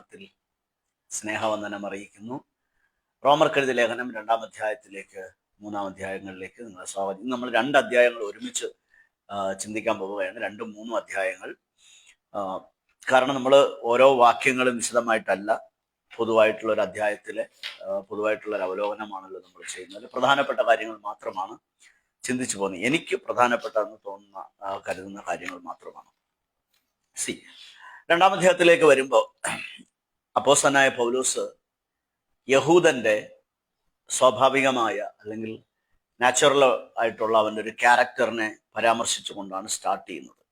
ത്തിൽ സ്നേഹവന്ദനം അറിയിക്കുന്നു. റോമർ കഴുതി ലേഖനം രണ്ടാം അധ്യായത്തിലേക്ക് മൂന്നാം അധ്യായങ്ങളിലേക്ക് നിങ്ങളെ സ്വാഗതം. നമ്മൾ രണ്ട് അധ്യായങ്ങൾ ഒരുമിച്ച് ചിന്തിക്കാൻ പോവുകയാണ്. രണ്ടും മൂന്നും അധ്യായങ്ങൾ. കാരണം നമ്മൾ ഓരോ വാക്യങ്ങളും വിശദമായിട്ടല്ല പൊതുവായിട്ടുള്ള ഒരു അധ്യായത്തിലെ പൊതുവായിട്ടുള്ള ഒരു അവലോകനമാണല്ലോ നമ്മൾ ചെയ്യുന്നത്. പ്രധാനപ്പെട്ട കാര്യങ്ങൾ മാത്രമാണ് ചിന്തിച്ചു പോകുന്നത്. എനിക്ക് പ്രധാനപ്പെട്ടതെന്ന് തോന്നുന്ന കരുതുന്ന കാര്യങ്ങൾ മാത്രമാണ്. സി രണ്ടാം അധ്യായത്തിലേക്ക് വരുമ്പോൾ അപ്പോസ്തനായ പൗലൂസ് യഹൂദന്റെ സ്വാഭാവികമായ അല്ലെങ്കിൽ നാച്ചുറൽ ആയിട്ടുള്ള അവന്റെ ഒരു ക്യാരക്ടറിനെ പരാമർശിച്ചുകൊണ്ടാണ് സ്റ്റാർട്ട് ചെയ്യുന്നത്.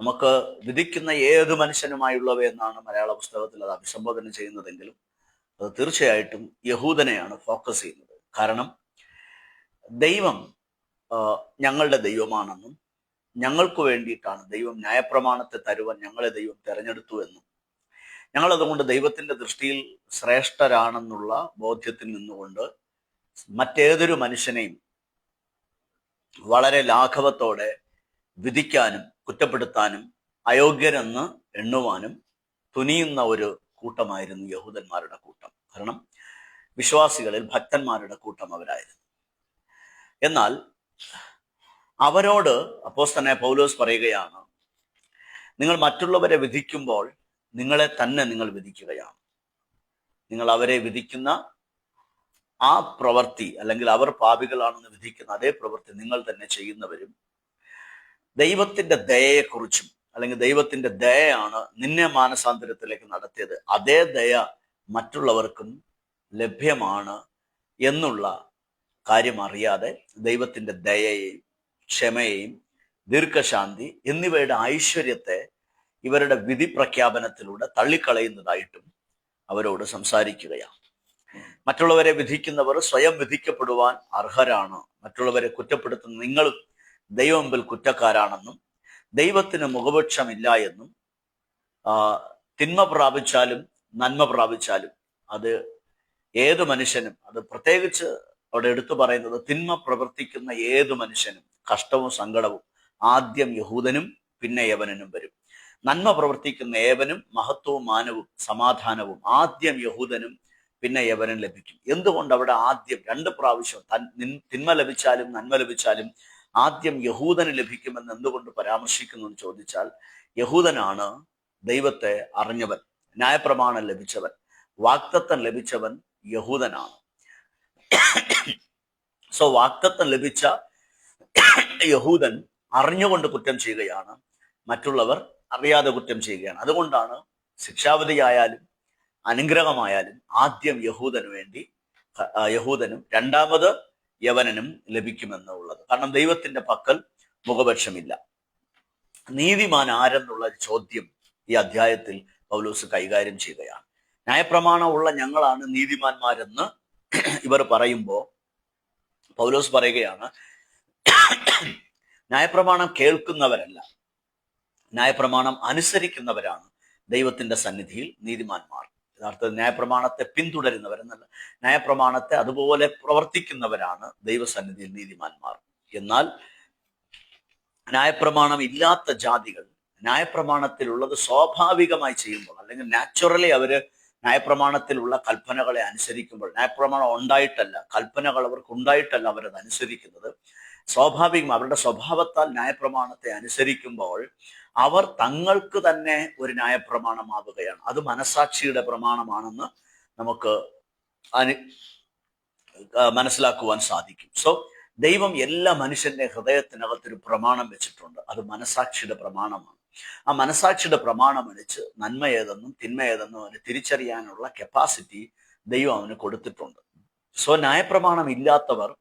നമുക്ക് വിധിക്കുന്ന ഏത് മനുഷ്യനുമായുള്ളവ എന്നാണ് മലയാള പുസ്തകത്തിൽ അത് അഭിസംബോധന ചെയ്യുന്നതെങ്കിലും അത് തീർച്ചയായിട്ടും യഹൂദനെയാണ് ഫോക്കസ് ചെയ്യുന്നത്. കാരണം ദൈവം ഞങ്ങളുടെ ദൈവമാണെന്നും ഞങ്ങൾക്ക് വേണ്ടിയിട്ടാണ് ദൈവം ന്യായപ്രമാണത്തെ തരുവാൻ ഞങ്ങളെ ദൈവം തെരഞ്ഞെടുത്തു എന്നും. ഞങ്ങൾ അതുകൊണ്ട് ദൈവത്തിന്റെ ദൃഷ്ടിയിൽ ശ്രേഷ്ഠരാണെന്നുള്ള ബോധ്യത്തിൽ നിന്നുകൊണ്ട് മറ്റേതൊരു മനുഷ്യനെയും വളരെ ലാഘവത്തോടെ വിധിക്കാനും കുറ്റപ്പെടുത്താനും അയോഗ്യരെന്ന് എണ്ണുവാനും തുനിയുന്ന ഒരു കൂട്ടമായിരുന്നു യഹൂദന്മാരുടെ കൂട്ടം. കാരണം വിശ്വാസികളിൽ ഭക്തന്മാരുടെ കൂട്ടം അവരായിരുന്നു. എന്നാൽ അവരോട് അപ്പോസ്തനെ പൗലോസ് പറയുകയാണ് നിങ്ങൾ മറ്റുള്ളവരെ വിധിക്കുമ്പോൾ നിങ്ങളെ തന്നെ നിങ്ങൾ വിധിക്കുകയാണ്. നിങ്ങൾ അവരെ വിധിക്കുന്ന ആ പ്രവൃത്തി അല്ലെങ്കിൽ അവർ പാപികളാണെന്ന് വിധിക്കുന്ന അതേ പ്രവൃത്തി നിങ്ങൾ തന്നെ ചെയ്യുന്നവരും ദൈവത്തിന്റെ ദയയെക്കുറിച്ചും അല്ലെങ്കിൽ ദൈവത്തിന്റെ ദയയാണ് നിന്നെ മാനസാന്തരത്തിലേക്ക് നടത്തിയത്. അതേ ദയ മറ്റുള്ളവർക്കും ലഭ്യമാണ് എന്നുള്ള കാര്യം അറിയാതെ ദൈവത്തിന്റെ ദയയെയും ക്ഷമയെയും ദീർഘശാന്തി എന്നിവയുടെ ഐശ്വര്യത്തെ ഇവരുടെ വിധി പ്രഖ്യാപനത്തിലൂടെ തള്ളിക്കളയുന്നതായിട്ടും അവരോട് സംസാരിക്കുകയാണ്. മറ്റുള്ളവരെ വിധിക്കുന്നവർ സ്വയം വിധിക്കപ്പെടുവാൻ അർഹരാണ്. മറ്റുള്ളവരെ കുറ്റപ്പെടുത്തുന്ന നിങ്ങൾ ദൈവം കുറ്റക്കാരാണെന്നും ദൈവത്തിന് മുഖപക്ഷമില്ല എന്നും തിന്മ പ്രാപിച്ചാലും നന്മ പ്രാപിച്ചാലും അത് ഏത് മനുഷ്യനും അത് പ്രത്യേകിച്ച് അവിടെ എടുത്തു പറയുന്നത് തിന്മ പ്രവർത്തിക്കുന്ന ഏത് മനുഷ്യനും കഷ്ടവും സങ്കടവും. ആദ്യം യഹൂദനും പിന്നെ യവനനും വരും. നന്മ പ്രവർത്തിക്കുന്ന ഏവനും മഹത്വവും മാനവും സമാധാനവും ആദ്യം യഹൂദനും പിന്നെ യവനൻ ലഭിക്കും. എന്തുകൊണ്ട് അവിടെ ആദ്യം രണ്ട് പ്രാവശ്യം തൻ തിന്മ ലഭിച്ചാലും നന്മ ലഭിച്ചാലും ആദ്യം യഹൂദന് ലഭിക്കുമെന്ന് എന്തുകൊണ്ട് പരാമർശിക്കുന്നു എന്ന് ചോദിച്ചാൽ യഹൂദനാണ് ദൈവത്തെ അറിഞ്ഞവൻ ന്യായപ്രമാണം ലഭിച്ചവൻ വാക്തത്വം ലഭിച്ചവൻ യഹൂദനാണ്. സോ വാക്തത്വം ലഭിച്ച യഹൂദൻ അറിഞ്ഞുകൊണ്ട് കുറ്റം ചെയ്യുകയാണ്. മറ്റുള്ളവർ അറിയാതെ കുറ്റം ചെയ്യുകയാണ്. അതുകൊണ്ടാണ് ശിക്ഷാവധിയായാലും അനുഗ്രഹമായാലും ആദ്യം യഹൂദന് വേണ്ടി യഹൂദനും രണ്ടാമത് യവനനും ലഭിക്കുമെന്നുള്ളത്. കാരണം ദൈവത്തിന്റെ പക്കൽ മുഖപക്ഷമില്ല. നീതിമാൻ ആരെന്നുള്ള ചോദ്യം ഈ അധ്യായത്തിൽ പൗലൂസ് കൈകാര്യം ചെയ്യുകയാണ്. ന്യായപ്രമാണമുള്ള ഞങ്ങളാണ് നീതിമാന്മാരെന്ന് ഇവർ പറയുമ്പോൾ പൗലോസ് പറയുകയാണ് ന്യായപ്രമാണം കേൾക്കുന്നവരല്ല. ന്യായപ്രമാണം അനുസരിക്കുന്നവരാണ് ദൈവത്തിന്റെ സന്നിധിയിൽ നീതിമാന്മാർ. യഥാർത്ഥ ന്യായപ്രമാണത്തെ പിന്തുടരുന്നവരെന്നല്ല ന്യായപ്രമാണത്തെ അതുപോലെ പ്രവർത്തിക്കുന്നവരാണ് ദൈവസന്നിധിയിൽ നീതിമാന്മാർ. എന്നാൽ ന്യായപ്രമാണം ഇല്ലാത്ത ജാതികൾ ന്യായപ്രമാണത്തിലുള്ളത് സ്വാഭാവികമായി ചെയ്യുമ്പോൾ അല്ലെങ്കിൽ നാച്ചുറലി അവർ ന്യായപ്രമാണത്തിലുള്ള കൽപ്പനകളെ അനുസരിക്കുമ്പോൾ ന്യായപ്രമാണം ഉണ്ടായിട്ടല്ല കൽപ്പനകൾ അവർക്ക് ഉണ്ടായിട്ടല്ല അവരത് അനുസരിക്കുന്നത് സ്വാഭാവികം അവരുടെ സ്വഭാവത്താൽ ന്യായപ്രമാണത്തെ അനുസരിക്കുമ്പോൾ അവർ തങ്ങൾക്ക് തന്നെ ഒരു ന്യായപ്രമാണമാവുകയാണ്. അത് മനസാക്ഷിയുടെ പ്രമാണമാണെന്ന് നമുക്ക് അനു മനസ്സിലാക്കുവാൻ സാധിക്കും. സോ ദൈവം എല്ലാ മനുഷ്യന്റെ ഹൃദയത്തിനകത്തൊരു പ്രമാണം വെച്ചിട്ടുണ്ട്. അത് മനസാക്ഷിയുടെ പ്രമാണമാണ്. ആ മനസാക്ഷിയുടെ പ്രമാണം അടിച്ച് നന്മ ഏതെന്നും തിന്മ ഏതെന്നും അവന് തിരിച്ചറിയാനുള്ള കപ്പാസിറ്റി ദൈവം അവന് കൊടുത്തിട്ടുണ്ട്. സോ ന്യായപ്രമാണം ഇല്ലാത്തവർ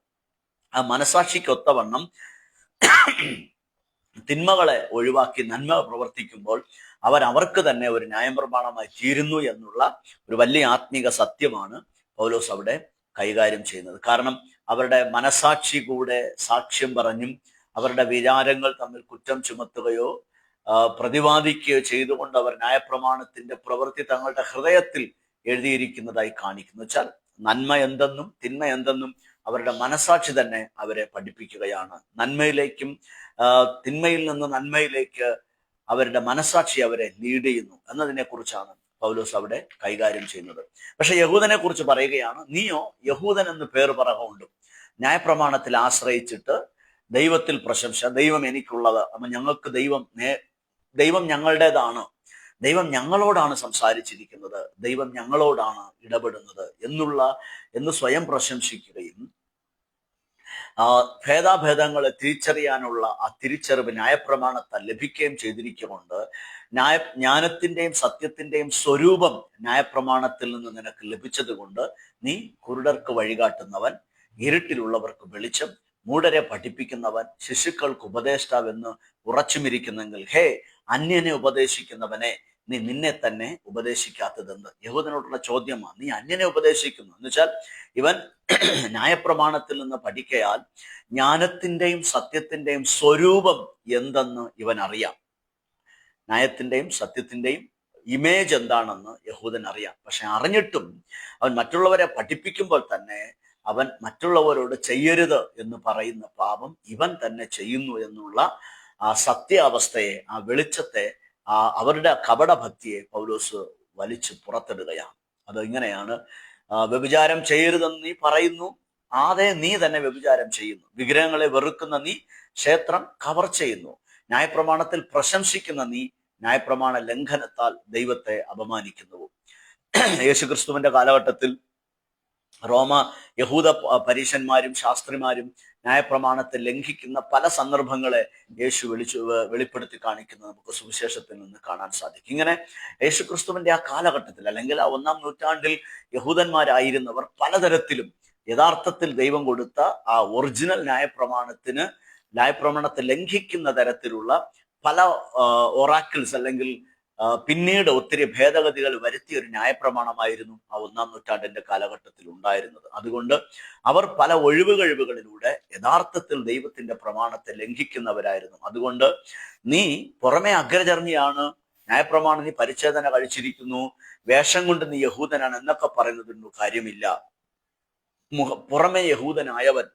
ആ മനസാക്ഷിക്കൊത്തവണ്ണം തിന്മകളെ ഒഴിവാക്കി നന്മ പ്രവർത്തിക്കുമ്പോൾ അവർ അവർക്ക് തന്നെ ഒരു ന്യായപ്രമാണമായി തീരുന്നു എന്നുള്ള ഒരു വലിയ ആത്മീക സത്യമാണ് പൗലോസ് അവിടെ കൈകാര്യം ചെയ്യുന്നത്. കാരണം അവരുടെ മനസാക്ഷി കൂടെ സാക്ഷ്യം പറഞ്ഞും അവരുടെ വിചാരങ്ങൾ തമ്മിൽ കുറ്റം ചുമത്തുകയോ പ്രതിപാദിക്കുകയോ ചെയ്തുകൊണ്ട് അവർ ന്യായപ്രമാണത്തിന്റെ പ്രവൃത്തി തങ്ങളുടെ ഹൃദയത്തിൽ എഴുതിയിരിക്കുന്നതായി കാണിക്കുന്നു. വെച്ചാൽ നന്മ എന്തെന്നും തിന്മ എന്തെന്നും അവരുടെ മനസാക്ഷി തന്നെ അവരെ പഠിപ്പിക്കുകയാണ്. നന്മയിലേക്കും തിന്മയിൽ നിന്ന് നന്മയിലേക്ക് അവരുടെ മനസാക്ഷി അവരെ ലീഡ് ചെയ്യുന്നു. എന്നതിനെ കുറിച്ചാണ് പൗലോസ് അവിടെ കൈകാര്യം ചെയ്യുന്നത്. പക്ഷെ യഹൂദനെ കുറിച്ച് പറയുകയാണ് നീയോ യഹൂദൻ എന്ന് പേർ പറകുണ്ട് ന്യായപ്രമാണത്തിൽ ആശ്രയിച്ചിട്ട് ദൈവത്തിൽ പ്രശംസ ദൈവം എനിക്കുള്ളത് അപ്പൊ ഞങ്ങൾക്ക് ദൈവം ദൈവം ഞങ്ങളുടേതാണ് ദൈവം ഞങ്ങളോടാണ് സംസാരിച്ചിരിക്കുന്നത് ദൈവം ഞങ്ങളോടാണ് ഇടപെടുന്നത് എന്നുള്ള എന്ന് സ്വയം പ്രശംസിക്കുകയും ഭേദാഭേദങ്ങളെ തിരിച്ചറിയാനുള്ള ആ തിരിച്ചറിവ് ന്യായപ്രമാണത്താൽ ലഭിക്കുകയും ചെയ്തിരിക്കുകൊണ്ട് ന്യായ ജ്ഞാനത്തിന്റെയും സത്യത്തിന്റെയും സ്വരൂപം ന്യായപ്രമാണത്തിൽ നിന്ന് നിനക്ക് ലഭിച്ചതുകൊണ്ട് നീ കുരുടർക്ക് വഴികാട്ടുന്നവൻ ഇരുട്ടിലുള്ളവർക്ക് വെളിച്ചം മൂടരെ പഠിപ്പിക്കുന്നവൻ ശിശുക്കൾക്ക് ഉപദേഷ്ടാവെന്ന് ഉറച്ചുമിരിക്കുന്നെങ്കിൽ ഹേ അന്യനെ ഉപദേശിക്കുന്നവനെ നീ നിന്നെ തന്നെ ഉപദേശിക്കാത്തതെന്ന് യഹൂദനോടുള്ള ചോദ്യമാണ് നീ അന്യനെ ഉപദേശിക്കുന്നു. എന്ന് വെച്ചാൽ ഇവൻ ന്യായപ്രമാണത്തിൽ നിന്ന് പഠിക്കയാൽ ജ്ഞാനത്തിന്റെയും സത്യത്തിന്റെയും സ്വരൂപം എന്തെന്ന് ഇവൻ അറിയാം. ന്യായത്തിന്റെയും സത്യത്തിന്റെയും ഇമേജ് എന്താണെന്ന് യഹൂദൻ അറിയാം. പക്ഷെ അറിഞ്ഞിട്ടും അവൻ മറ്റുള്ളവരെ പഠിപ്പിക്കുമ്പോൾ തന്നെ അവൻ മറ്റുള്ളവരോട് ചെയ്യരുത് എന്ന് പറയുന്ന പാപം ഇവൻ തന്നെ ചെയ്യുന്നു എന്നുള്ള ആ സത്യാവസ്ഥയെ ആ വെളിച്ചത്തെ ആ അവരുടെ കപടഭക്തിയെ പൗലോസ് വലിച്ചു പുറത്തിടുകയാണ്. അത് ഇങ്ങനെയാണ് വ്യഭിചാരം ചെയ്യരുതെന്ന് നീ പറയുന്നു. ആതെ നീ തന്നെ വ്യഭിചാരം ചെയ്യുന്നു. വിഗ്രഹങ്ങളെ വെറുക്കുന്ന നീ ക്ഷേത്രം കവർ ചെയ്യുന്നു. ന്യായപ്രമാണത്തിൽ പ്രശംസിക്കുന്ന നീ ന്യായപ്രമാണ ലംഘനത്താൽ ദൈവത്തെ അപമാനിക്കുന്നു. യേശുക്രിസ്തുവിന്റെ കാലഘട്ടത്തിൽ റോമ യഹൂദ പരീശന്മാരും ശാസ്ത്രിമാരും ന്യായപ്രമാണത്തെ ലംഘിക്കുന്ന പല സന്ദർഭങ്ങളെ യേശു വിളിച്ചു വെളിപ്പെടുത്തി കാണിക്കുന്നത് നമുക്ക് സുവിശേഷത്തിൽ നിന്ന് കാണാൻ സാധിക്കും. ഇങ്ങനെ യേശുക്രിസ്തുവിന്റെ ആ കാലഘട്ടത്തിൽ അല്ലെങ്കിൽ ആ ഒന്നാം നൂറ്റാണ്ടിൽ യഹൂദന്മാരായിരുന്നവർ പലതരത്തിലും യഥാർത്ഥത്തിൽ ദൈവം കൊടുത്ത ആ ഒറിജിനൽ ന്യായപ്രമാണത്തിന് ന്യായപ്രമാണത്തെ ലംഘിക്കുന്ന തരത്തിലുള്ള പല ഒറാക്കിൾസ് അല്ലെങ്കിൽ പിന്നീട് ഒത്തിരി ഭേദഗതികൾ വരുത്തിയ ഒരു ന്യായപ്രമാണമായിരുന്നു ആ ഒന്നാം നൂറ്റാണ്ടിന്റെ കാലഘട്ടത്തിൽ ഉണ്ടായിരുന്നത്. അതുകൊണ്ട് അവർ പല ഒഴിവുകഴിവുകളിലൂടെ യഥാർത്ഥത്തിൽ ദൈവത്തിന്റെ പ്രമാണത്തെ ലംഘിക്കുന്നവരായിരുന്നു. അതുകൊണ്ട് നീ പുറമെ അഗ്രചർണിയാണ് ന്യായപ്രമാണം നീ പരിച്ഛേദന കഴിച്ചിരിക്കുന്നു വേഷം കൊണ്ട് നീ യഹൂദനാണ് എന്നൊക്കെ പറയുന്നതിനൊന്നും കാര്യമില്ല. പുറമെ യഹൂദനായവൻ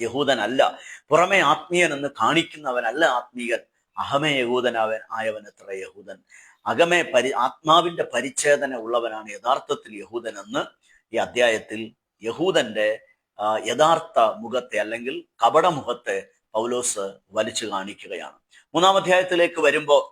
യഹൂദനല്ല പുറമെ ആത്മീയൻ എന്ന് കാണിക്കുന്നവനല്ല ആത്മീയൻ. അഹമേ യഹൂദനാവൻ ആയവൻ എത്ര യഹൂദൻ. അകമേ പരി ആത്മാവിന്റെ പരിച്ഛേദന ഉള്ളവനാണ് യഥാർത്ഥത്തിൽ യഹൂദൻ എന്ന് ഈ അധ്യായത്തിൽ യഹൂദന്റെ യഥാർത്ഥ മുഖത്തെ അല്ലെങ്കിൽ കപടമുഖത്തെ പൗലോസ് വലിച്ചു കാണിക്കുകയാണ്. മൂന്നാം അധ്യായത്തിലേക്ക് വരുമ്പോൾ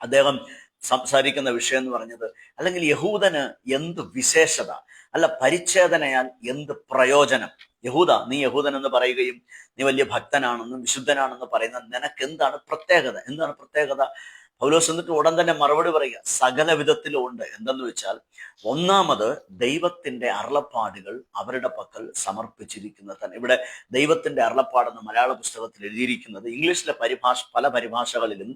അദ്ദേഹം സംസാരിക്കുന്ന വിഷയം എന്ന് പറഞ്ഞത് അല്ലെങ്കിൽ യഹൂദന് എന്ത് വിശേഷത? അല്ല പരിച്ഛേദനയാൽ എന്ത് പ്രയോജനം? യഹൂദ നീ യഹൂദൻ എന്ന് പറയുകയും നീ വലിയ ഭക്തനാണെന്നും വിശുദ്ധനാണെന്ന് പറയുന്ന നിനക്ക് എന്താണ് പ്രത്യേകത? എന്താണ് പ്രത്യേകത? പൗലോസ് എന്നിട്ട് ഉടൻ തന്നെ മറുപടി പറയുക സകല വിധത്തിലും ഉണ്ട്. എന്തെന്ന് വെച്ചാൽ ഒന്നാമത് ദൈവത്തിന്റെ അരുളപ്പാടുകൾ അവരുടെ പക്കൽ സമർപ്പിച്ചിരിക്കുന്ന തന്നെ ഇവിടെ ദൈവത്തിന്റെ അരുളപ്പാടെന്ന് മലയാള പുസ്തകത്തിൽ എഴുതിയിരിക്കുന്നത് ഇംഗ്ലീഷിലെ പരിഭാഷ പല പരിഭാഷകളിലും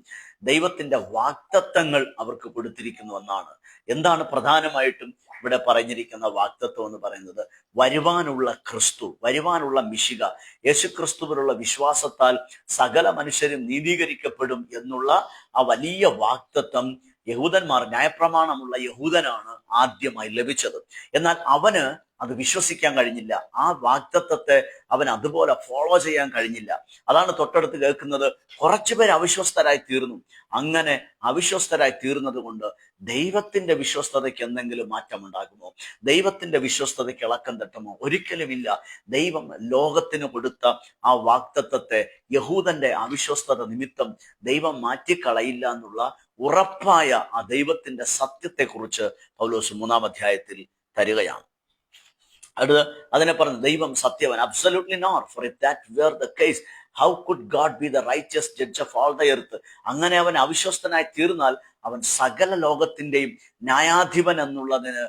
ദൈവത്തിന്റെ വാക്തത്വങ്ങൾ അവർക്ക് കൊടുത്തിരിക്കുന്നു എന്നാണ്. എന്താണ് പ്രധാനമായിട്ടും ഇവിടെ പറഞ്ഞിരിക്കുന്ന വാക്തത്വം എന്ന് പറയുന്നത് വരുവാനുള്ള ക്രിസ്തു വരുവാനുള്ള മിശിക യേശു ക്രിസ്തുവിലുള്ള വിശ്വാസത്താൽ സകല മനുഷ്യരും നീതീകരിക്കപ്പെടും എന്നുള്ള ആ വലിയ വാക്തത്വം യഹൂദന്മാർ ന്യായപ്രമാണമുള്ള യഹൂദനാണ് ആദ്യമായി ലഭിച്ചത്. എന്നാൽ അവന് അത് വിശ്വസിക്കാൻ കഴിഞ്ഞില്ല. ആ വാഗ്ദത്വത്തെ അവൻ അതുപോലെ ഫോളോ ചെയ്യാൻ കഴിഞ്ഞില്ല. അതാണ് തൊട്ടടുത്ത് കേൾക്കുന്നത്. കുറച്ചുപേർ അവിശ്വസ്തരായി തീർന്നു. അങ്ങനെ അവിശ്വസ്തരായി തീർന്നത് കൊണ്ട് ദൈവത്തിന്റെ വിശ്വസ്തതയ്ക്ക് എന്തെങ്കിലും മാറ്റമുണ്ടാകുമോ? ദൈവത്തിന്റെ വിശ്വസ്തതയ്ക്ക് ഇളക്കം തട്ടുമോ? ഒരിക്കലുമില്ല. ദൈവം ലോകത്തിന് കൊടുത്ത ആ വാക്തത്വത്തെ യഹൂദന്റെ അവിശ്വസ്തത നിമിത്തം ദൈവം മാറ്റിക്കളയില്ല എന്നുള്ള ഉറപ്പായ ആ ദൈവത്തിന്റെ സത്യത്തെക്കുറിച്ച് പൗലോസ് മൂന്നാം അധ്യായത്തിൽ തരികയാണ്. അടുത്ത് അതിനെ പറഞ്ഞു ദൈവം സത്യവൻ absolutely not for if that were the case how could God be the righteous judge of all the earth അങ്ങനെ അവൻ അവിശ്വസ്തനായി തീർന്നാൽ അവൻ സകല ലോകത്തിന്റെയും ന്യായാധിപൻ എന്നുള്ളതിന്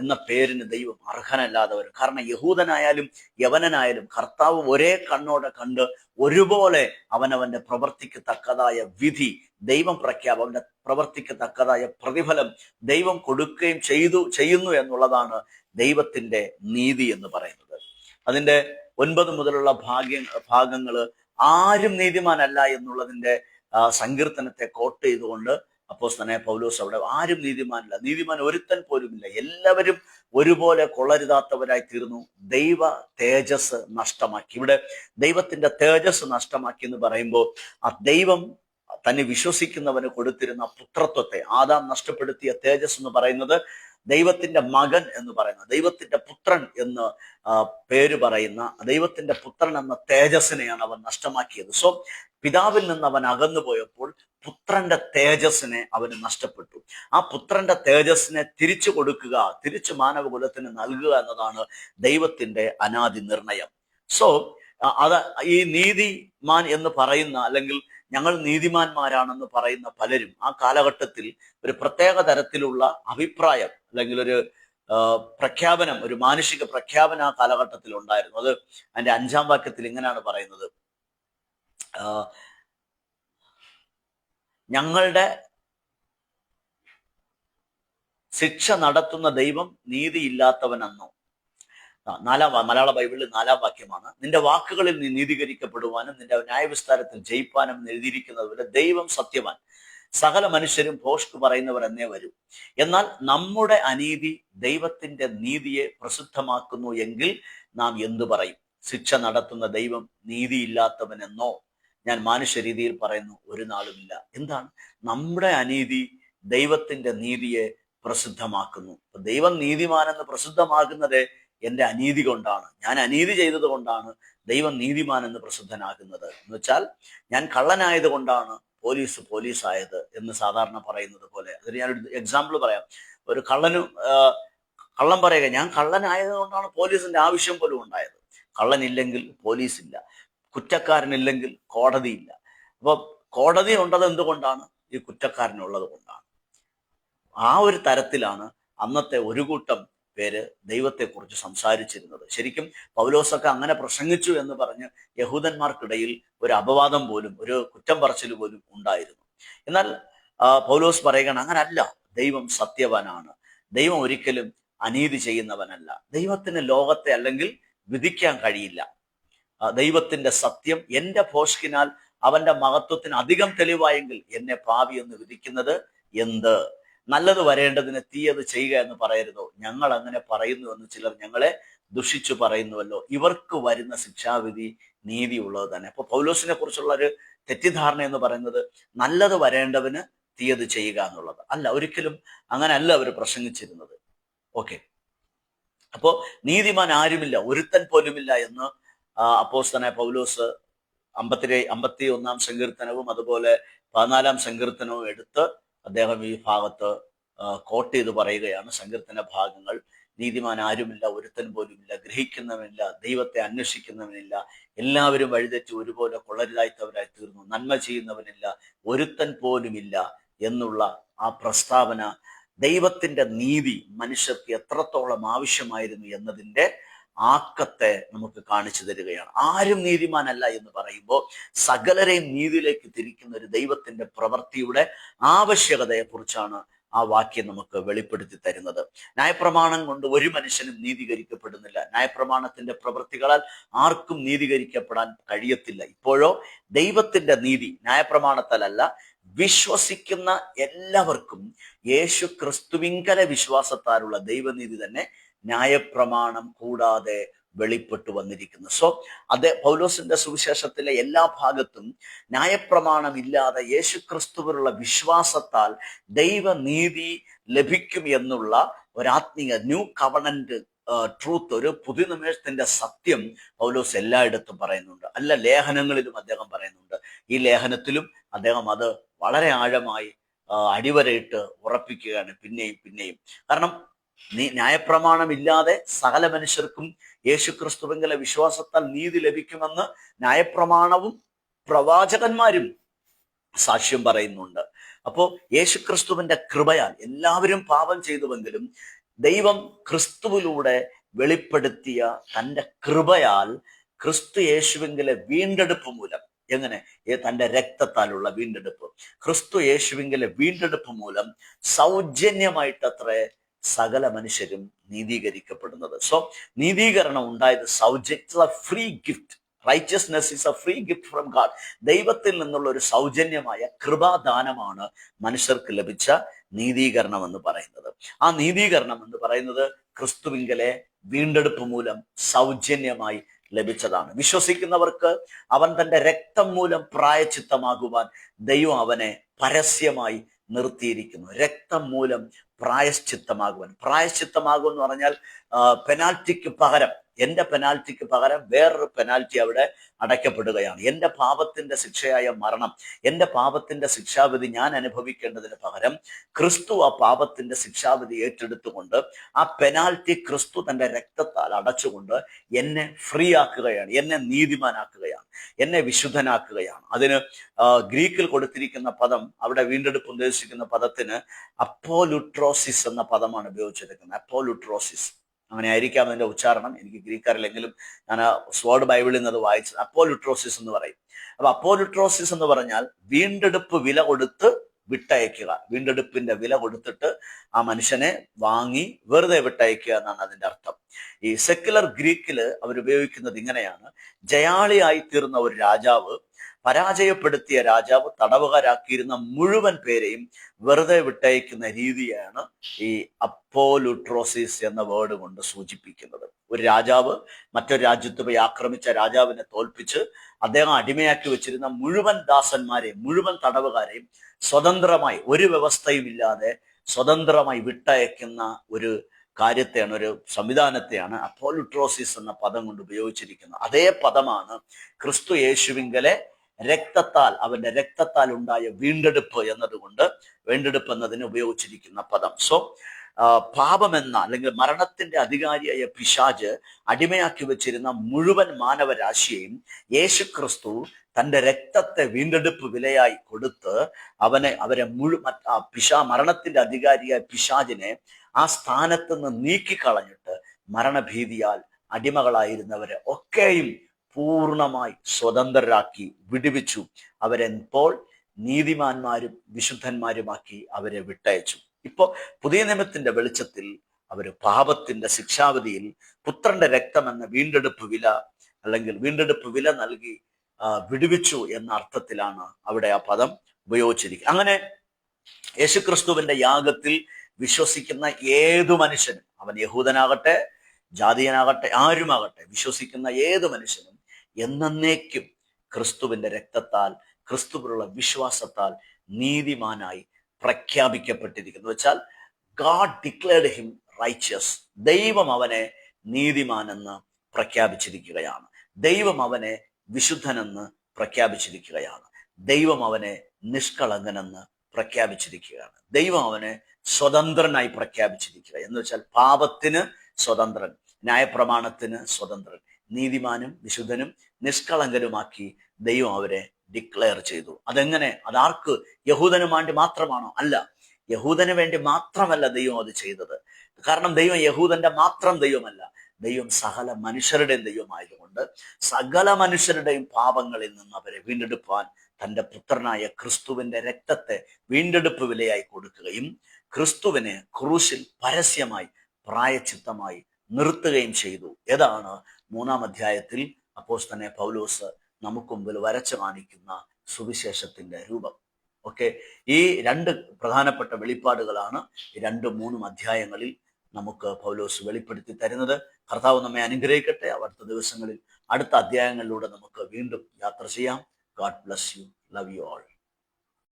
എന്ന പേരിന് ദൈവം അർഹനല്ലാതെ വരും. കാരണം യഹൂദനായാലും യവനനായാലും കർത്താവ് ഒരേ കണ്ണോടെ കണ്ട് ഒരുപോലെ അവനവന്റെ പ്രവർത്തിക്ക് തക്കതായ വിധി ദൈവം പ്രഖ്യാപം അവന്റെ പ്രവർത്തിക്ക് തക്കതായ പ്രതിഫലം ദൈവം കൊടുക്കുകയും ചെയ്തു ചെയ്യുന്നു എന്നുള്ളതാണ് ദൈവത്തിന്റെ നീതി എന്ന് പറയുന്നത്. അതിന്റെ ഒൻപത് മുതലുള്ള ഭാഗ്യ ഭാഗങ്ങൾ ആരും നീതിമാനല്ല എന്നുള്ളതിന്റെ സങ്കീർത്തനത്തെ കോട്ട് ചെയ്തുകൊണ്ട് അപ്പോസ്തനെ പൗലോസ് അവിടെ ആരും നീതിമാനില്ല. നീതിമാൻ ഒരുത്തൻ പോലുമില്ല എല്ലാവരും ഒരുപോലെ കൊള്ളരുതാത്തവരായി തീർന്നു. ദൈവ തേജസ് നഷ്ടമാക്കി. ഇവിടെ ദൈവത്തിന്റെ തേജസ് നഷ്ടമാക്കി എന്ന് പറയുമ്പോൾ ആ ദൈവം തന്നെ വിശ്വസിക്കുന്നവന് കൊടുത്തിരുന്ന പുത്രത്വത്തെ ആദാം നഷ്ടപ്പെടുത്തിയ തേജസ് എന്ന് പറയുന്നത് ദൈവത്തിന്റെ മകൻ എന്ന് പറയുന്ന ദൈവത്തിന്റെ പുത്രൻ എന്ന് പേര് പറയുന്ന ദൈവത്തിന്റെ പുത്രൻ എന്ന തേജസ്സിനെയാണ് അവൻ നഷ്ടമാക്കിയത്. സോ പിതാവിൽ നിന്ന് അവൻ അകന്നു പോയപ്പോൾ പുത്രന്റെ തേജസ്സിനെ അവന് നഷ്ടപ്പെട്ടു. ആ പുത്രന്റെ തേജസ്സിനെ തിരിച്ചു കൊടുക്കുക തിരിച്ചു മാനവകുലത്തിന് നൽകുക എന്നതാണ് ദൈവത്തിന്റെ അനാദി നിർണയം. സോ അത് ഈ നീതിമാൻ എന്ന് പറയുന്ന അല്ലെങ്കിൽ ഞങ്ങൾ നീതിമാന്മാരാണെന്ന് പറയുന്ന പലരും ആ കാലഘട്ടത്തിൽ ഒരു പ്രത്യേക തരത്തിലുള്ള അഭിപ്രായം അല്ലെങ്കിൽ ഒരു പ്രഖ്യാപനം ഒരു മാനുഷിക പ്രഖ്യാപനം ആ കാലഘട്ടത്തിൽ ഉണ്ടായിരുന്നു. അത് അതിന്റെ അഞ്ചാം വാക്യത്തിൽ ഇങ്ങനെയാണ് പറയുന്നത്. ഞങ്ങളുടെ ശിക്ഷ നടത്തുന്ന ദൈവം നീതിയില്ലാത്തവനെന്നോ. നാലാം മലയാള ബൈബിളിൽ നാലാം വാക്യമാണ് നിന്റെ വാക്കുകളിൽ നീ നീതീകരിക്കപ്പെടുവാനും നിന്റെ ന്യായവിസ്താരത്തിൽ ജയിപ്പാനും എഴുതിയിരിക്കുന്നത് പോലെ ദൈവം സത്യവാൻ. സകല മനുഷ്യരും ഭോഷ്ക് പറയുന്നവർ എന്നേ വരൂ. എന്നാൽ നമ്മുടെ അനീതി ദൈവത്തിന്റെ നീതിയെ പ്രസിദ്ധമാക്കുന്നു എങ്കിൽ നാം എന്തു പറയും? ശിക്ഷ നടത്തുന്ന ദൈവം നീതിയില്ലാത്തവനെന്നോ? ഞാൻ മാനുഷ്യ രീതിയിൽ പറയുന്നു ഒരു നാളുമില്ല. എന്താണ്? നമ്മുടെ അനീതി ദൈവത്തിന്റെ നീതിയെ പ്രസിദ്ധമാക്കുന്നു. ദൈവം നീതിമാനെന്ന് പ്രസിദ്ധമാകുന്നത് എന്റെ അനീതി കൊണ്ടാണ്. ഞാൻ അനീതി ചെയ്തത് കൊണ്ടാണ് ദൈവം നീതിമാൻ എന്ന് പ്രസിദ്ധനാകുന്നത്. എന്ന് വെച്ചാൽ ഞാൻ കള്ളനായത് കൊണ്ടാണ് പോലീസ് പോലീസ് ആയത് എന്ന് സാധാരണ പറയുന്നത് പോലെ. അതിന് ഞാനൊരു എക്സാമ്പിൾ പറയാം. ഒരു കള്ളനും കള്ളൻ കള്ളം പറയുക ഞാൻ കള്ളനായത് കൊണ്ടാണ് പോലീസിന്റെ ആവശ്യം പോലും ഉണ്ടായത്. കള്ളനില്ലെങ്കിൽ പോലീസ് ഇല്ല കുറ്റക്കാരനില്ലെങ്കിൽ കോടതിയില്ല. അപ്പൊ കോടതി ഉണ്ടത് എന്തുകൊണ്ടാണ്? ഈ കുറ്റക്കാരനുള്ളത് കൊണ്ടാണ്. ആ ഒരു തരത്തിലാണ് അന്നത്തെ ഒരു കൂട്ടം പേര് ദൈവത്തെക്കുറിച്ച് സംസാരിച്ചിരുന്നത്. ശരിക്കും പൗലോസൊക്കെ അങ്ങനെ പ്രസംഗിച്ചു എന്ന് പറഞ്ഞ് യഹൂദന്മാർക്കിടയിൽ ഒരു അപവാദം പോലും ഒരു കുറ്റം പറച്ചിൽ പോലും ഉണ്ടായിരുന്നു. എന്നാൽ പൗലോസ് പറയുകയാണ് അങ്ങനല്ല. ദൈവം സത്യവാനാണ്. ദൈവം ഒരിക്കലും അനീതി ചെയ്യുന്നവനല്ല. ദൈവത്തിന് ലോകത്തെ അല്ലെങ്കിൽ വിധിക്കാൻ കഴിയില്ല. ദൈവത്തിന്റെ സത്യം എന്റെ ഭോഷ്കിനാൽ അവന്റെ മഹത്വത്തിന് അധികം തെളിവായെങ്കിൽ എന്നെ പാവി എന്ന് വിധിക്കുന്നത് എന്ത്? നല്ലത് വരേണ്ടതിന് തീയത് ചെയ്യുക എന്ന് പറയരുതോ? ഞങ്ങൾ അങ്ങനെ പറയുന്നു എന്ന് ചിലർ ഞങ്ങളെ ദുഷിച്ചു പറയുന്നുവല്ലോ. ഇവർക്ക് വരുന്ന ശിക്ഷാവിധി നീതിയുള്ളത് തന്നെ. അപ്പൊ പൗലോസിനെ കുറിച്ചുള്ള ഒരു തെറ്റിദ്ധാരണ എന്ന് പറയുന്നത് നല്ലത് വരേണ്ടവന് തീയത് ചെയ്യുക എന്നുള്ളത്. അല്ല ഒരിക്കലും അങ്ങനല്ല അവർ പ്രസംഗിച്ചിരുന്നത്. ഓക്കെ. അപ്പോ നീതിമാൻ ആരുമില്ല ഒരുത്തൻ പോലുമില്ല എന്ന് ആ, അപ്പോസ്തലനായ പൗലോസ് അമ്പത്തി അമ്പത്തി ഒന്നാം സങ്കീർത്തനവും അതുപോലെ പതിനാലാം സങ്കീർത്തനവും എടുത്ത് അദ്ദേഹം ഈ ഭാഗത്ത് കോട്ട് ചെയ്ത് പറയുകയാണ്. സങ്കീർത്തന ഭാഗങ്ങൾ നീതിമാൻ ആരുമില്ല ഒരുത്തൻ പോലുമില്ല ഗ്രഹിക്കുന്നവനില്ല ദൈവത്തെ അന്വേഷിക്കുന്നവനില്ല എല്ലാവരും വഴിതെറ്റി ഒരുപോലെ കൊള്ളരുതായിത്തവരായി തീർന്നു നന്മ ചെയ്യുന്നവനില്ല ഒരുത്തൻ പോലുമില്ല എന്നുള്ള ആ പ്രസ്താവന ദൈവത്തിന്റെ നീതി മനുഷ്യർക്ക് എത്രത്തോളം ആവശ്യമായിരുന്നു എന്നതിന്റെ ആക്കത്തെ നമുക്ക് കാണിച്ചു തരികയാണ്. ആരും നീതിമാനല്ല എന്ന് പറയുമ്പോൾ സകലരെയും നീതിയിലേക്ക് തിരിക്കുന്ന ഒരു ദൈവത്തിന്റെ പ്രവൃത്തിയുടെ ആവശ്യകതയെക്കുറിച്ചാണ് ആ വാക്യം നമുക്ക് വെളിപ്പെടുത്തി തരുന്നത്. ന്യായപ്രമാണം കൊണ്ട് ഒരു മനുഷ്യനും നീതീകരിക്കപ്പെടുന്നില്ല. ന്യായപ്രമാണത്തിന്റെ പ്രവൃത്തികളാൽ ആർക്കും നീതീകരിക്കപ്പെടാൻ കഴിയത്തില്ല. ഇപ്പോഴോ ദൈവത്തിന്റെ നീതി ന്യായപ്രമാണത്താലല്ല വിശ്വസിക്കുന്ന എല്ലാവർക്കും യേശു ക്രിസ്തുവിങ്കല വിശ്വാസത്താലുള്ള ദൈവനീതി തന്നെ ന്യായപ്രമാണം കൂടാതെ വെളിപ്പെട്ടു വന്നിരിക്കുന്നു. സോ അത് പൗലോസിന്റെ സുവിശേഷത്തിലെ എല്ലാ ഭാഗത്തും ന്യായപ്രമാണം ഇല്ലാതെ യേശു ക്രിസ്തുവിലുള്ള വിശ്വാസത്താൽ ദൈവനീതി ലഭിക്കും എന്നുള്ള ഒരാത്മീയ ന്യൂ കവണന്റ് ട്രൂത്ത് ഒരു പുതിയ നിമിഷത്തിന്റെ സത്യം പൗലോസ് എല്ലായിടത്തും പറയുന്നുണ്ട്. അല്ല ലേഖനങ്ങളിലും അദ്ദേഹം പറയുന്നുണ്ട്. ഈ ലേഖനത്തിലും അദ്ദേഹം അത് വളരെ ആഴമായി അടിവരയിട്ട് ഉറപ്പിക്കുകയാണ്. പിന്നെയും പിന്നെയും. കാരണം നീ ന്യായപ്രമാണമില്ലാതെ സകല മനുഷ്യർക്കും യേശു ക്രിസ്തുവിങ്കലെ വിശ്വാസത്താൽ നീതി ലഭിക്കുമെന്ന് ന്യായപ്രമാണവും പ്രവാചകന്മാരും സാക്ഷ്യം പറയുന്നുണ്ട്. അപ്പോ യേശുക്രിസ്തുവിന്റെ കൃപയാൽ എല്ലാവരും പാപം ചെയ്തുവെങ്കിലും ദൈവം ക്രിസ്തുവിലൂടെ വെളിപ്പെടുത്തിയ തന്റെ കൃപയാൽ ക്രിസ്തു യേശുവിങ്കിലെ വീണ്ടെടുപ്പ് മൂലം എങ്ങനെ? തന്റെ രക്തത്താലുള്ള വീണ്ടെടുപ്പ്. ക്രിസ്തു യേശുവിങ്കിലെ വീണ്ടെടുപ്പ് മൂലം സൗജന്യമായിട്ടത്രേ സകല മനുഷ്യരും നീതീകരിക്കപ്പെടുന്നത്. സോ നീതീകരണം ഉണ്ടായത് സൗജന്യ. Free gift righteousness is a free gift from God ദൈവത്തിൽ നിന്നുള്ള ഒരു സൗജന്യമായ കൃപാദാനമാണ് മനുഷ്യർക്ക് ലഭിച്ച നീതീകരണം എന്ന് പറയുന്നത്. ആ നീതീകരണം എന്ന് പറയുന്നത് ക്രിസ്തുവിങ്കലെ വീണ്ടെടുപ്പ് മൂലം സൗജന്യമായി ലഭിച്ചതാണ്. വിശ്വസിക്കുന്നവർക്ക് അവൻ തന്റെ രക്തം മൂലം പ്രായച്ചിത്തമാകുവാൻ ദൈവം അവനെ പരസ്യമായി നിർത്തിയിരിക്കുന്നു. രക്തം മൂലം പ്രായശ്ചിത്തമാകുവാൻ. പ്രായശ്ചിത്തമാകും എന്ന് പറഞ്ഞാൽ പെനാൽറ്റിക്ക് പകരം എന്റെ പെനാൽറ്റിക്ക് പകരം വേറൊരു പെനാൽറ്റി അവിടെ അടയ്ക്കപ്പെടുകയാണ്. എന്റെ പാപത്തിന്റെ ശിക്ഷയായ മരണം എന്റെ പാപത്തിന്റെ ശിക്ഷാവിധി ഞാൻ അനുഭവിക്കേണ്ടതിന് പകരം ക്രിസ്തു ആ പാപത്തിന്റെ ശിക്ഷാവിധി ഏറ്റെടുത്തുകൊണ്ട് ആ പെനാൽറ്റി ക്രിസ്തു തന്റെ രക്തത്താൽ അടച്ചുകൊണ്ട് എന്നെ ഫ്രീ ആക്കുകയാണ് എന്നെ നീതിമാനാക്കുകയാണ് എന്നെ വിശുദ്ധനാക്കുകയാണ്. അതിന് ഗ്രീക്കിൽ കൊടുത്തിരിക്കുന്ന പദം അവിടെ വീണ്ടെടുപ്പ് ഉദ്ദേശിക്കുന്ന പദത്തിന് അപ്പോലുട്രോസിസ് എന്ന പദമാണ് ഉപയോഗിച്ചിരിക്കുന്നത് അപ്പോലുട്രോസിസ് അങ്ങനെ ആയിരിക്കാം അതിന്റെ ഉച്ചാരണം. എനിക്ക് ഗ്രീക്ക് അറിയില്ലെങ്കിലും ഞാൻ ആ സ്വേർഡ് ബൈബിളിൽ നിന്ന് അത് വായിച്ചത് അപ്പോലുട്രോസിസ് എന്ന് പറയും. അപ്പൊ അപ്പോലുട്രോസിസ് എന്ന് പറഞ്ഞാൽ വീണ്ടെടുപ്പ് വില കൊടുത്ത് വിട്ടയക്കുക. വീണ്ടെടുപ്പിന്റെ വില കൊടുത്തിട്ട് ആ മനുഷ്യനെ വാങ്ങി വെറുതെ വിട്ടയക്കുക എന്നാണ് അതിന്റെ അർത്ഥം. ഈ സെക്കുലർ ഗ്രീക്കിൽ അവരുപയോഗിക്കുന്നത് ഇങ്ങനെയാണ്. ജയാളിയായി തീർന്ന ഒരു രാജാവ് പരാജയപ്പെടുത്തിയ രാജാവ് തടവുകാരാക്കിയിരുന്ന മുഴുവൻ പേരെയും വെറുതെ വിട്ടയക്കുന്ന രീതിയാണ് ഈ അപ്പോലുട്രോസിസ് എന്ന വേർഡ് കൊണ്ട് സൂചിപ്പിക്കുന്നത്. ഒരു രാജാവ് മറ്റൊരു രാജ്യത്ത് പോയി ആക്രമിച്ച രാജാവിനെ തോൽപ്പിച്ച് അദ്ദേഹം അടിമയാക്കി വെച്ചിരുന്ന മുഴുവൻ ദാസന്മാരെയും മുഴുവൻ തടവുകാരെയും സ്വതന്ത്രമായി ഒരു വ്യവസ്ഥയും ഇല്ലാതെ സ്വതന്ത്രമായി വിട്ടയക്കുന്ന ഒരു കാര്യത്തെയാണ് ഒരു സംവിധാനത്തെയാണ് അപ്പോലുട്രോസിസ് എന്ന പദം കൊണ്ട് ഉപയോഗിച്ചിരിക്കുന്നത്. അതേ പദമാണ് ക്രിസ്തു യേശുവിങ്കലെ രക്തത്താൽ അവന്റെ രക്തത്താൽ ഉണ്ടായ വീണ്ടെടുപ്പ് എന്നതുകൊണ്ട് വീണ്ടെടുപ്പ് എന്നതിന് ഉപയോഗിച്ചിരിക്കുന്ന പദം. സോ പാപമെന്ന അല്ലെങ്കിൽ മരണത്തിന്റെ അധികാരിയായ പിശാജ് അടിമയാക്കി വെച്ചിരുന്ന മുഴുവൻ മാനവരാശിയെയും യേശു ക്രിസ്തു തന്റെ രക്തത്തെ വീണ്ടെടുപ്പ് വിലയായി കൊടുത്ത് അവനെ അവരെ മുഴുവൻ പിശാ മരണത്തിന്റെ അധികാരിയായ പിശാജിനെ ആ സ്ഥാനത്ത് നിന്ന് നീക്കിക്കളഞ്ഞിട്ട് മരണഭീതിയാൽ അടിമകളായിരുന്നവരെ ഒക്കെയും പൂർണമായി സ്വതന്ത്രരാക്കി വിടുവിച്ചു. അവരെ ഇപ്പോൾ നീതിമാന്മാരും വിശുദ്ധന്മാരുമാക്കി അവരെ വിട്ടയച്ചു. ഇപ്പോ പുതിയ നിയമത്തിന്റെ വെളിച്ചത്തിൽ അവർ പാപത്തിന്റെ ശിക്ഷാവധിയിൽ പുത്രന്റെ രക്തം എന്ന വീണ്ടെടുപ്പ് വില അല്ലെങ്കിൽ വീണ്ടെടുപ്പ് വില നൽകി വിടുവിച്ചു എന്ന അർത്ഥത്തിലാണ് അവിടെ ആ പദം ഉപയോഗിച്ചിരിക്കുക അങ്ങനെ യേശുക്രിസ്തുവിന്റെ യാഗത്തിൽ വിശ്വസിക്കുന്ന ഏതു മനുഷ്യനും അവൻ യഹൂദനാകട്ടെ ജാതീയനാകട്ടെ ആരുമാകട്ടെ വിശ്വസിക്കുന്ന ഏതു മനുഷ്യനും എന്നേക്കും ക്രിസ്തുവിന്റെ രക്തത്താൽ ക്രിസ്തുവിലുള്ള വിശ്വാസത്താൽ നീതിമാനായി പ്രഖ്യാപിക്കപ്പെട്ടിരിക്കുന്നു. വെച്ചാൽ ഗാഡ് ഡിക്ലെയർഡ് ഹിം റൈച്ചസ് ദൈവം അവനെ നീതിമാനെന്ന് പ്രഖ്യാപിച്ചിരിക്കുകയാണ്. ദൈവം അവനെ വിശുദ്ധനെന്ന് പ്രഖ്യാപിച്ചിരിക്കുകയാണ്. ദൈവം അവനെ നിഷ്കളങ്കനെന്ന് പ്രഖ്യാപിച്ചിരിക്കുകയാണ്. ദൈവം അവനെ സ്വതന്ത്രനായി പ്രഖ്യാപിച്ചിരിക്കുക എന്ന് വെച്ചാൽ പാപത്തിന് സ്വതന്ത്രൻ ന്യായപ്രമാണത്തിന് സ്വതന്ത്രൻ. നീതിമാനും വിശുദ്ധനും നിഷ്കളങ്കരുമാക്കി ദൈവം അവരെ ഡിക്ലെയർ ചെയ്തു. അതെങ്ങനെ? അതാർക്ക്? യഹൂദന് വേണ്ടി മാത്രമാണോ? അല്ല. യഹൂദന് വേണ്ടി മാത്രമല്ല ദൈവം അത് ചെയ്തത്. കാരണം ദൈവം യഹൂദന്റെ മാത്രം ദൈവമല്ല. ദൈവം സകല മനുഷ്യരുടെയും ദൈവമായതുകൊണ്ട് സകല മനുഷ്യരുടെയും പാപങ്ങളിൽ നിന്ന് അവരെ വീണ്ടെടുപ്പാൻ തന്റെ പുത്രനായ ക്രിസ്തുവിന്റെ രക്തത്തെ വീണ്ടെടുപ്പ് വിലയായി കൊടുക്കുകയും ക്രിസ്തുവിനെ ക്രൂശിൽ പരസ്യമായി പ്രായച്ചിത്തമായി നിർത്തുകയും ചെയ്തു. ഏതാണ്? മൂന്നാം അധ്യായത്തിൽ അപ്പോസ്തനെ പൗലോസ് നമുക്ക് മുമ്പിൽ വരച്ചു കാണിക്കുന്ന സുവിശേഷത്തിന്റെ രൂപം. ഓക്കെ? ഈ രണ്ട് പ്രധാനപ്പെട്ട വെളിപ്പാടുകളാണ് രണ്ട് മൂന്നും അധ്യായങ്ങളിൽ നമുക്ക് പൗലോസ് വെളിപ്പെടുത്തി തരുന്നത്. കർത്താവ് നമ്മെ അനുഗ്രഹിക്കട്ടെ. അടുത്ത ദിവസങ്ങളിൽ അടുത്ത അധ്യായങ്ങളിലൂടെ നമുക്ക് വീണ്ടും യാത്ര ചെയ്യാം. God bless you. Love you all